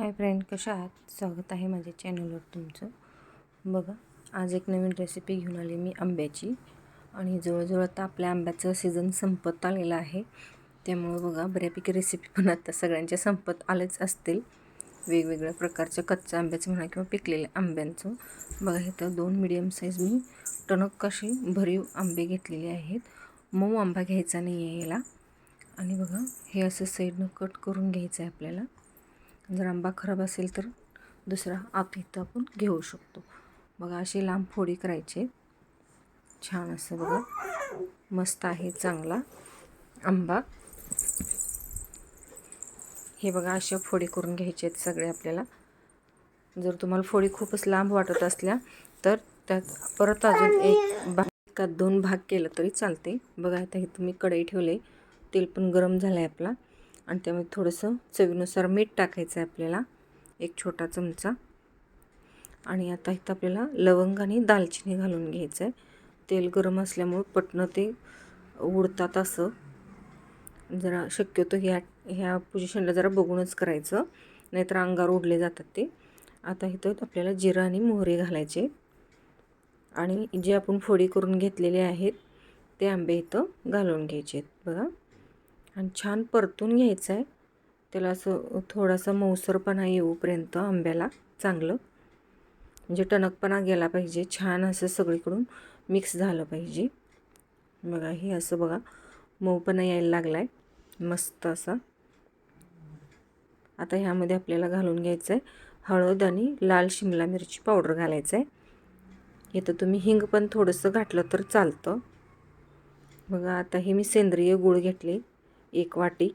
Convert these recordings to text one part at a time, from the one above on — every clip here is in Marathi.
हाय फ्रेंड कशा आहात? स्वागत आहे माझ्या चॅनलवर तुमचं. बघा आज एक नवीन रेसिपी घेऊन आली मी आंब्याची. आणि जवळजवळ आता आपल्या आंब्याचं सीझन संपत आलेलं आहे. त्यामुळं बघा बऱ्यापैकी रेसिपी पण आता सगळ्यांच्या संपत आलेच असतील. वेगवेगळ्या प्रकारच्या कच्च्या आंब्याचं म्हणा किंवा पिकलेल्या आंब्यांचं. बघा इथं दोन मिडियम साईज मी टणक कशी भरीव आंबे घेतलेले आहेत. मऊ आंबा घ्यायचा नाही आहे याला. आणि बघा हे असं साईडनं कट करून घ्यायचं आहे आपल्याला. जर आंबा खराब असेल तर दुसरा आप इथं आपण घेऊ शकतो. बघा अशी लांब फोडी करायचे छान असं बघा. मस्त आहे चांगला आंबा. हे बघा अशा फोडी करून घ्यायचे आहेत सगळे आपल्याला. जर तुम्हाला फोडी खूपच लांब वाटत असल्या तर त्यात परत अजून एक भाग का दोन भाग केलं तरी चालते. बघा आता हे तुम्ही कढई ठेवले तेल पण गरम झालं आहे आपला. आणि त्यामध्ये थोडंसं चवीनुसार मीठ टाकायचं आहे आपल्याला एक छोटा चमचा. आणि आता इथं आपल्याला लवंग आणि दालचिनी घालून घ्यायचं आहे. तेल गरम असल्यामुळं पटणं ते उडतात असं. जरा शक्यतो ह्या ह्या पोझिशनला जरा बघूनच करायचं. नाहीतर अंगावर उडले जातात ते. आता इथं आपल्याला जिरं आणि मोहरे घालायचे. आणि जे आपण फोडी करून घेतलेले आहेत ते आंबे इथं घालून घ्यायचे आहेत. बघा. आणि छान परतून घ्यायचं आहे. त्याला असं थोडासा मऊसरपणा येऊपर्यंत आंब्याला चांगलं. म्हणजे टणकपणा गेला पाहिजे. छान असं सगळीकडून मिक्स झालं पाहिजे. बघा हे असं बघा मऊपणा यायला लागला आहे मस्त असा. आता ह्यामध्ये आपल्याला घालून घ्यायचं आहे हळद आणि लाल शिमला मिरची पावडर घालायचं आहे. इथं तुम्ही हिंग पण थोडंसं घातलं तर चालतं. बघा आता हे मी सेंद्रिय गूळ घेतले. एक वाटी.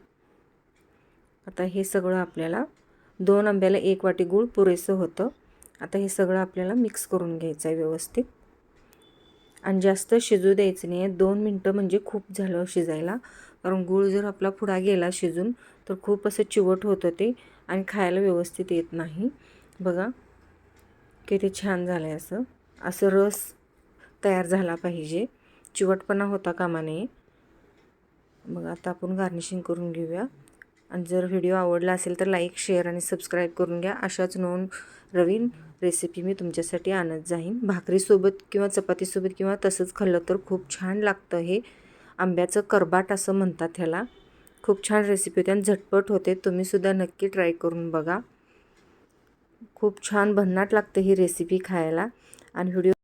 आता हे सगळं आपल्याला दोन आंब्याला एक वाटी गूळ पुरेसं होतं. आता हे सगळं आपल्याला मिक्स करून घ्यायचं आहे व्यवस्थित. आणि जास्त शिजू द्यायचं नाही आहे दोन मिनटं म्हणजे खूप झालं शिजायला. कारण गूळ जर आपला पुढा गेला शिजून तर खूप असं चिवट होतं ते आणि खायला व्यवस्थित येत नाही. बघा किती छान झालं आहे असं. असं रस तयार झाला पाहिजे. चिवटपणा होता कामा नये. मग आता आपण गार्निशिंग करून घेऊया. आणि जर व्हिडिओ आवडला असेल तर लाईक शेअर आणि सबस्क्राईब करून घ्या. अशाच नोंद रवीन रेसिपी मी तुमच्यासाठी आणत जाईन. भाकरीसोबत किंवा चपातीसोबत किंवा तसंच खाल्लं तर खूप छान लागतं हे. आंब्याचं करबाट असं म्हणतात ह्याला. खूप छान रेसिपी होते आणि झटपट होते. तुम्हीसुद्धा नक्की ट्राय करून बघा. खूप छान भन्नाट लागते ही रेसिपी खायला. आणि व्हिडिओ